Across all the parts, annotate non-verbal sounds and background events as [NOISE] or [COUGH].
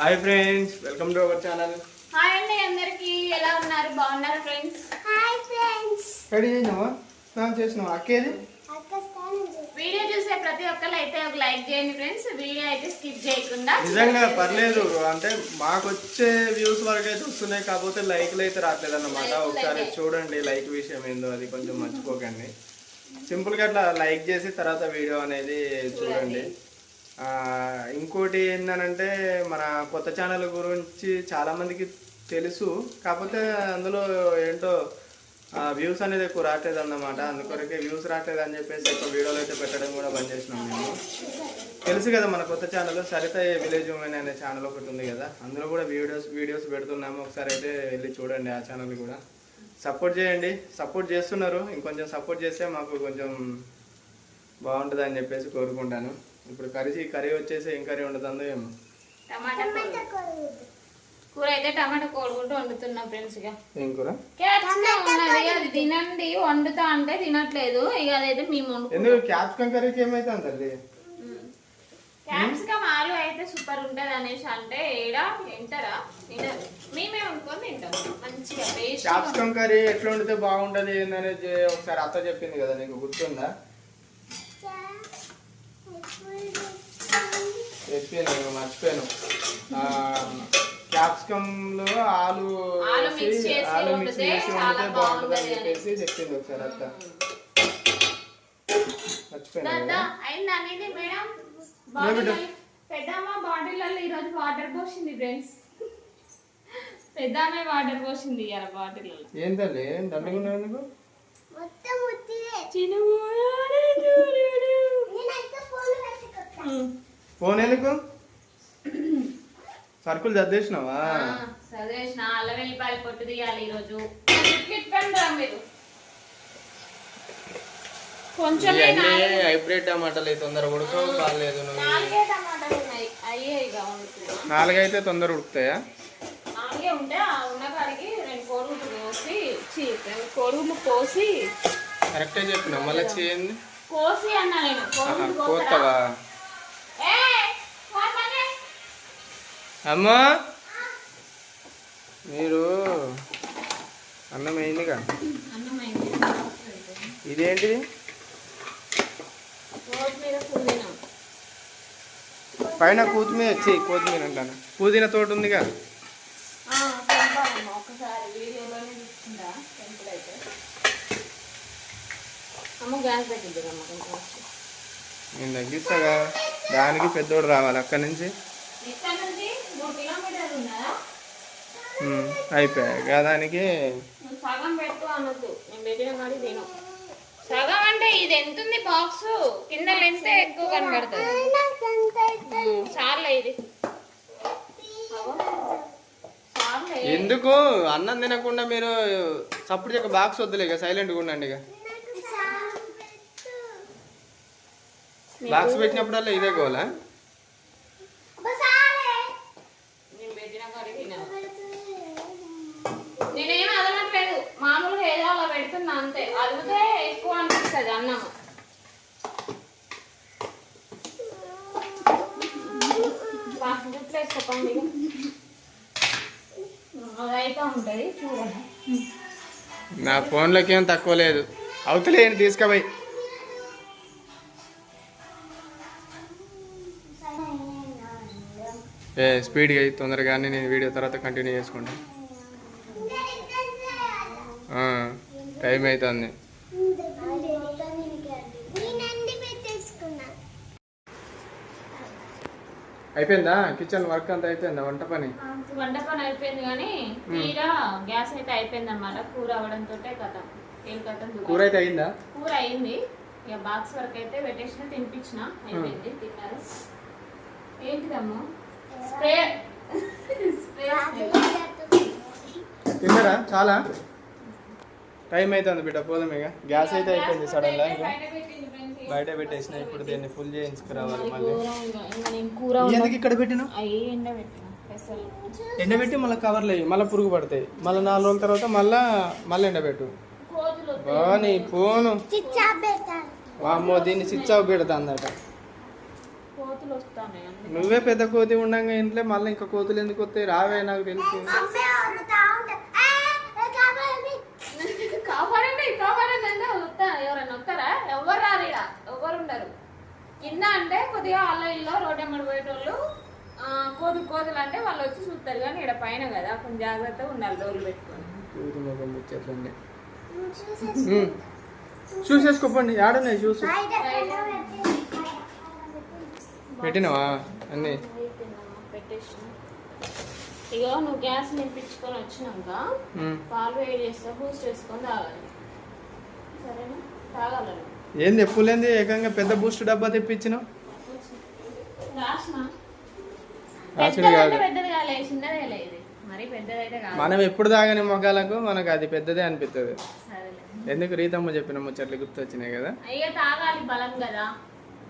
Hi friends welcome to our channel hi అండి అందరికి ఎలా ఉన్నారు? బాగున్నారా ఫ్రెండ్స్ హాయ్ ఫ్రెండ్స్ రెడీ చేసినావా? స్నానం చేసినావా? అక్కేది? వీడియో చూసే ప్రతి ఒక్కరు అయితే ఒక లైక్ చేయండి ఫ్రెండ్స్ వీడియో అయితే స్కిప్ చేయకుండా. నిజంగా పర్లేదు అంటే మాకు వచ్చే వ్యూస్ వరకు అయితే వస్తున్నాయి కాకపోతే లైక్లు అయితే రావట్లేదు అన్నమాట ఒకసారి. చూడండి లైక్ విషయం ఏందో అది కొంచెం మర్చిపోకండి. సింపుల్గా అట్లా లైక్ చేసి తర్వాత వీడియో అనేది చూడండి. ఇంకోటి ఏంటంటే మన కొత్త ఛానల్ గురించి చాలామందికి తెలుసు. కాకపోతే అందులో ఏంటో వ్యూస్ అనేది ఎక్కువ రావట్లేదు అన్నమాట అందుకొరకే వ్యూస్ రావట్లేదు అని చెప్పేసి ఎక్కువ వీడియోలు అయితే పెట్టడం కూడా బంద్ చేసినాం మేము. తెలుసు కదా మన కొత్త ఛానల్ సరిత విలేజ్ ఉమెన్ అనే ఛానల్ ఒకటి ఉంది కదా. అందులో కూడా వీడియోస్ వీడియోస్ పెడుతున్నాము. ఒకసారి అయితే వెళ్ళి చూడండి ఆ ఛానల్ కూడా. సపోర్ట్ చేయండి. సపోర్ట్ చేస్తున్నారు. ఇంకొంచెం సపోర్ట్ చేస్తే మాకు కొంచెం బాగుంటుంది అని చెప్పేసి కోరుకుంటాను. ఇప్పుడు కర్రీ కర్రీ వచ్చేసి ఏం కర్రీ ఉండదందో ఏమో. కూర. అయితే టమాటా కోడుకుంటూ వండుతున్నాం ఫ్రెండ్స్ ఇక. ఏం కూర? క్యాప్సికం ఉన్నది. అది తినండి. వండుతా అంటే తినట్లేదు. ఇక అదైతే మేము ఎందుకు? క్యాప్సికం కర్రీకి ఏమైతే తల్లి? క్యాప్సికం ఆలు అయితే సూపర్ ఉంటది అనేసి అంటే ఏడా? తింటారా? తినరు. మేమే వండుకొని తింటాం. మంచిగా క్యాప్సికం కర్రీ ఎట్లా వండితే బాగుంటుంది ఏందనేది ఒకసారి అత్త చెప్పింది కదా నీకు గుర్తుందా? చెప్పాను నేను మర్చిపోయాను. క్యాప్సికమ్లో ఆలు ఆలు మిక్స్ చేసి చాలా వండితే బాగుంటుంది అని బాగుంటది చెప్పేసి చెప్పింది ఒకసారి అత్త. మర్చిపోయాను. బాటిల్ పెద్దమ్మ బాటిల్లో ఈరోజు వాటర్ పోసింది ఫ్రెండ్స్. పెద్దమ్మ వాటర్ పోసింది ఇవాళ బాటిల్లో ఏం తల్లి దండగా ఎందుకు ఫోన్ ఎందుకు? సరుకులు చదివేసినావా ఆ, చదివేసిన అల్ల వెల్లిపాయలు పొట్టు తీయాలి ఈరోజు. నాలుగు- హైబ్రిడ్ టమాటాలు తొందర ఉడకవు కాలేదు నువ్వు. నాలుగే టమాటాలు ఉన్నాయి. అయ్యే ఇక వండుతున్నా నాలుగైతే తొందర ఉడుకుతాయా? నాలుగే ఉంటే ఆ ఉన్న కాడికి రెండు కోడుగుడ్లు కోసి కోసి. కరెక్టే చెప్పిన మళ్ళీ చేయండి. కోసి అన్నా నేను. కోస్తావా ఏయ్, ఫోన్ బంద్ చేయి. అమ్మా! మీరు అన్నమైందిగా? ఇదేంటి ఇదేంటిది? పైన కొత్తిమీర వచ్చి కొత్తిమీర అంటాను? పుదీనా తోట ఉందిగా నేను తగ్గిస్తాగా. దానికి పెద్దోడు రావాలి అక్కడి నుంచి ఇక్కడ నుంచి మూడు కిలోమీటర్లు ఉన్నదా ఉమ్, అయిపోయాయి దానికి సగం పెట్టు అనొద్దు. నేను పెట్టిన కాడి తిను. సగం అంటే ఇది ఎంత ఉంది బాక్స్? కింద లెంత్ ఎక్కువ కనబడుతుంది. చాలే ఇది. ఎందుకు? అన్నం తినకుండా మీరు చప్పుడు చెక్క బాక్స్ వద్దులే ఇక సైలెంట్గా ఉండండి ఇక. బాక్స్ పెట్టినప్పుడల్లా ఇదే గోలా నేను పెట్టిన కాడి తినాలి నేనేం అదనట్లేదు మామూలుగా ఏదో అలా అంతే. అదిగితే ఎక్కువ అనిపిస్తుంది అన్నం వా, గుట్లు వేసుకోండి అదైతే ఉంటుంది చూడండి నా ఫోన్లోకి ఏం తక్కువ లేదు. అవతలే ఏంటి తీసుకుపోయి. ఏ స్పీడ్గా అయ్యి తొందరగానే నేను వీడియో తర్వాత కంటిన్యూ చేసుకుంటాను టైం అవుతుంది అయిపోయిందా? కిచెన్ వర్క్ అంతా అయిపోయిందా? వంట పని? వంట పని అయిపోయింది కానీ తీరా గ్యాస్ అయితే అయిపోయింది అనమాట కూర అవడంతో కథం. ఏం కథం కూర అయితే అయిందా? కూర అయింది. ఇక బాక్స్ వరకు అయితే పెట్టేసిన తినిపించిన. అయిపోయింది తిన్నారు. ఏంటిదమ్మా? స్ప్రే [LAUGHS] స్ప్రే తిన్నారా? చాలా? టైం అవుతుంది బిడ్డ పోదాం ఇక. గ్యాస్ అయితే అయిపోయింది సడన్గా ఇక బయట పెట్టేసిన ఇప్పుడు దీన్ని ఫుల్ చేయించుకురావాలి మళ్ళీ. ఎందుకు ఇక్కడ పెట్టినా? ఎండబెట్టి మళ్ళీ కవర్లు వేయి మళ్ళీ పురుగు పడతాయి. మళ్ళీ నాలుగు రోజుల తర్వాత మళ్ళీ మళ్ళీ ఎండబెట్టు కోతులు బా నీ ఫోను చిచ్చా పెట్టాను వామ్మో దీన్ని స్విచ్ ఆఫ్ పెడతా అందట కోతులు కోతులు వస్తాయి అందుకే నువ్వే పెద్ద కోతి ఉండంగా ఇంట్లో మళ్ళీ ఇంకా కోతులు ఎందుకు వస్తాయి? రావే నాకు తెలిసి అమ్మే అరుతా ఉంటుంది ఏ, ఏ, కాపాడండి. కాపాడండి కాపాడండి అంటే వస్తా ఎవరైనా వస్తారా ఎవరు రారు ఇక్కడ ఎవరు ఉండరు కింద అంటే కొద్దిగా ఇల్లు రోడ్డు ఎమ్మడి పోయేటోళ్ళు కోతులు కోతులు అంటే వాళ్ళు వచ్చి చూస్తారు కానీ ఇక్కడ పైన కదా కొంచెం జాగ్రత్తగా ఉండాలి డోర్లు పెట్టుకొని. చూసేసుకోపండి ఆడున్నాయి చూసు. పెట్టినావా? అన్నీ. ఇగో నువ్వు గ్యాస్ నింపించుకొని వచ్చినాక. పాలు వేడి చేస్తా బూస్ట్ చేసుకొని తాగాలి. సరేనా? తాగాలని ఏంది ఎప్పులేంది ఏకంగా పెద్ద బూస్ట్ డబ్బా తెప్పించినావు? రాసుడు కాదు. కాదు. మనం ఎప్పుడు తాగని మొగాలకు మనకు అది పెద్దదే అనిపిస్తుంది ఎందుకు రీతమ్మ చెప్పిన ముచ్చట్లు గుర్తొచ్చినాయి కదా? అయ్యో తాగాలి బలం కదా.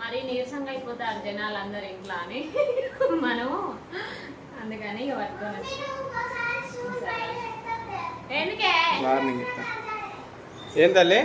మరి నీరసంగా అయిపోతారు జనాలు అందరు ఇంట్లో అని. మనము అందుకని ఇక పట్టుకొని. ఎందుకే? ఏం తల్లి?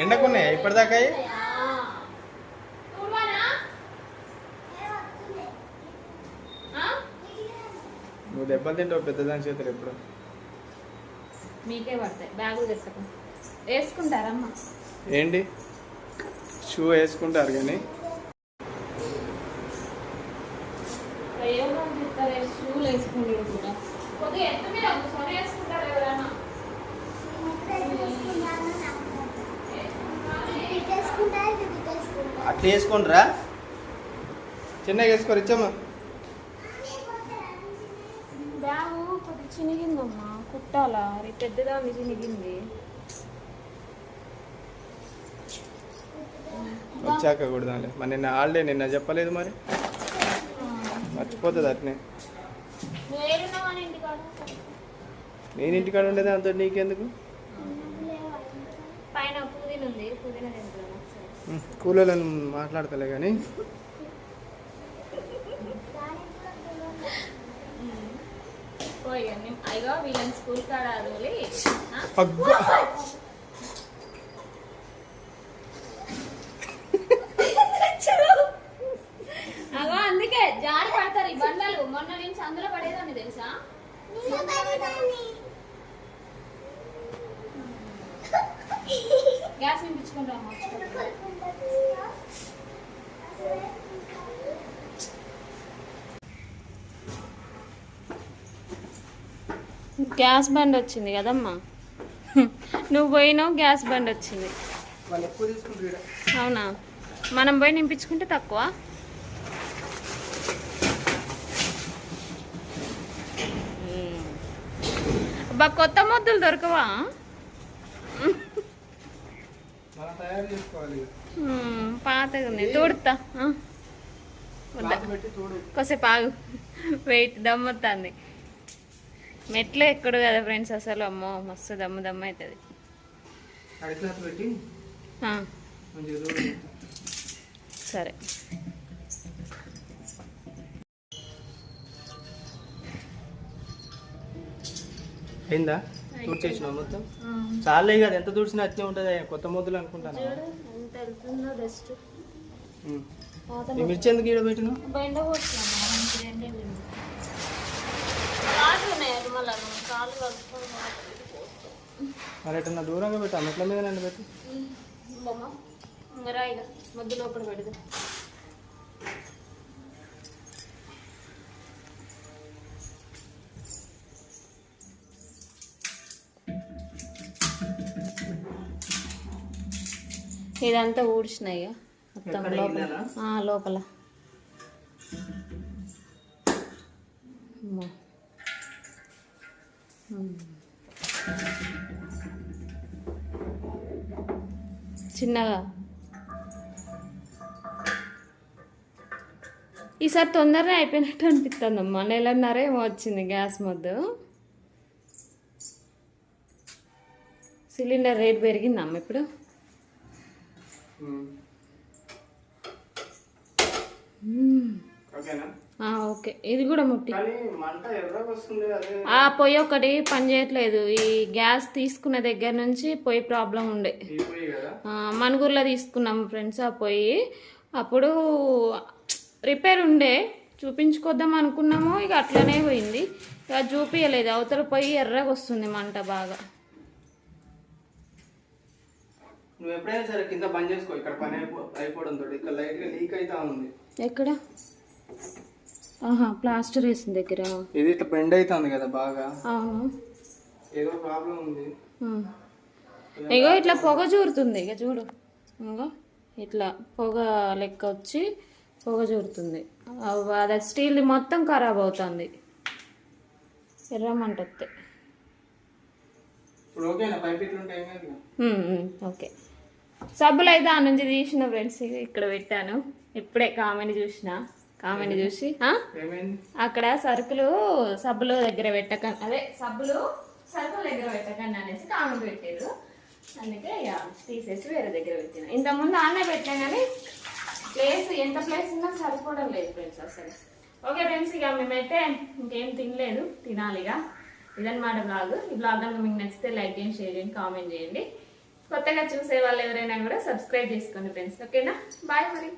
ఎండకున్నాయా? ఇప్పటిదాకా? నువ్వు దెబ్బలు తింటావు పెద్దదాని చేతులు ఎప్పుడు? మీకే పడతాయి. బ్యాగులు తెచ్చుకో. వేసుకుంటారమ్మా. ఏంటి? షూ వేసుకుంటారు కానీ. షూలు వేసుకుంటారు ఎవరైనా ముక్కలు తీసుకున్నాను, నాకు వద్దు. ఇది పెట్టేసుకుంటా, ఇది అట్లా వేసుకోండిరా. చిన్నగా వేసుకోరు బ్యాగు కొద్దిగా చినిగిందమ్మా. కుట్టాలా? అది పెద్దదాన్ని చినిగింది. వచ్చాక కొడదాంలే. మరి నిన్న హాలిడే నిన్న చెప్పలేదు మరి. మర్చిపోతుంది అట్నే. నేను ఇంటికాడ ఉండేది అంత నీకెందుకు? పైన పుదీన ఉంది పుదీన కూలీలను మాట్లాడతలే కానీ. అయ్యో వీళ్ళని స్కూల్ కాడ అదోలి గ్యాస్ బండ్ వచ్చింది కదమ్మా? నువ్వు పోయినావు గ్యాస్ బండ్ వచ్చింది. అవునా? మనం పోయి నింపించుకుంటే తక్కువ. అబ్బా కొత్త మొద్దులు దొరకవా? పాతగా ఉంది తోడుతా. కొద్దిసేపు ఆగు. వెయిట్ దమ్మొస్తుంది మెట్లు ఎక్కడు కదా ఫ్రెండ్స్ అసలు. అమ్మో మస్తు దమ్ము దమ్ము అవుతుంది సరే. అయిందా? తుడిచేసినావు మొత్తం? చాలే కదా ఎంత తుడిచినా అట్నే ఉంటుంది కొత్త మొదలు అనుకుంటాను. మిర్చి ఎందుకు ఈడ పెట్టినావు బెండ పోతున్నాను మంచిగా ఎండేళ్ళింది కాళ్ళు ఉన్నాయి అది మళ్ళీ నువ్వు కాళ్ళు కలుపుకొని మరి ఎటన్నా దూరంగా పెట్టా మెట్ల మీద నన్ను పెట్టి. రాయిగా లోపల పెడదు. ఇదంతా ఊడ్చినాయి మొత్తం లోపల. లోపల. చిన్నగా. ఈసారి తొందరగా అయిపోయినట్టు అనిపిస్తుందమ్మా నెలన్నర ఏమో వచ్చింది గ్యాస్ మొద్దు. సిలిండర్ రేట్ పెరిగిందమ్మ ఇప్పుడు. ఓకేనా? ఓకే. ఇది కూడా ముట్టి. ఆ పొయ్యి ఒకటి పని చేయట్లేదు. ఈ గ్యాస్ తీసుకున్న దగ్గర నుంచి పొయ్యి ప్రాబ్లం ఉండే. మణుగూరులో తీసుకున్నాం ఫ్రెండ్స్ ఆ పొయ్యి. అప్పుడు రిపేర్ ఉండే. చూపించుకొద్దాం అనుకున్నాము. ఇక అట్లనే పోయింది. ఇక చూపించలేదు అవతల పొయ్యి ఎర్రగా వస్తుంది మంట బాగా. నువ్వు ఎప్పుడైనా సరే కింద బంద్ చేసుకో. ఇక్కడ పని అయిపో ఇక్కడ లైట్గా లీక్ అవుతా ఉంది. ఎక్కడ? ఆహా ప్లాస్టర్ వేసిన దగ్గర. ఇది ఇట్లా బెండ్ అవుతుంది కదా బాగా. అవును. ఏదో ప్రాబ్లం ఉంది. ఇగో ఇట్లా పొగ చూరుతుంది ఇక చూడు. ఇగో ఇట్లా పొగ లెక్క వచ్చి పొగ చూరుతుంది అది స్టీల్ది మొత్తం ఖరాబ్ అవుతుంది. ఎర్రమంట ఓకే సబ్బులు అయితే ఆ నుంచి తీసిన ఫ్రెండ్స్ ఇక ఇక్కడ పెట్టాను. ఇప్పుడే కామెడీ చూసిన. కామెడీ చూసి. అక్కడ సరుకులు సబ్బులు దగ్గర పెట్టకండి అదే సబ్బులు సరుకుల దగ్గర పెట్టకండి అనేసి కామెంట్ పెట్టారు అందుకే ఇక తీసేసి వేరే దగ్గర పెట్టిన. ఇంతకుముందు ఆనే పెట్టాను కానీ ప్లేస్ ఎంత ప్లేస్ ఉన్నా సరిపోవడం లేదు ఫ్రెండ్స్ అసలు. ఓకే ఫ్రెండ్స్ ఇక మేమైతే ఇంకేం తినలేదు తినాలిగా ఇదన్నమాట బ్లాగ్ ఈ బ్లాగ్ కనుక మీకు నచ్చితే లైక్ చేయండి షేర్ చేయండి కామెంట్ చేయండి. కొత్తగా చూసే వాళ్ళు ఎవరైనా కూడా సబ్స్క్రైబ్ చేసుకోండి ఫ్రెండ్స్. ఓకేనా? బాయ్ మరి.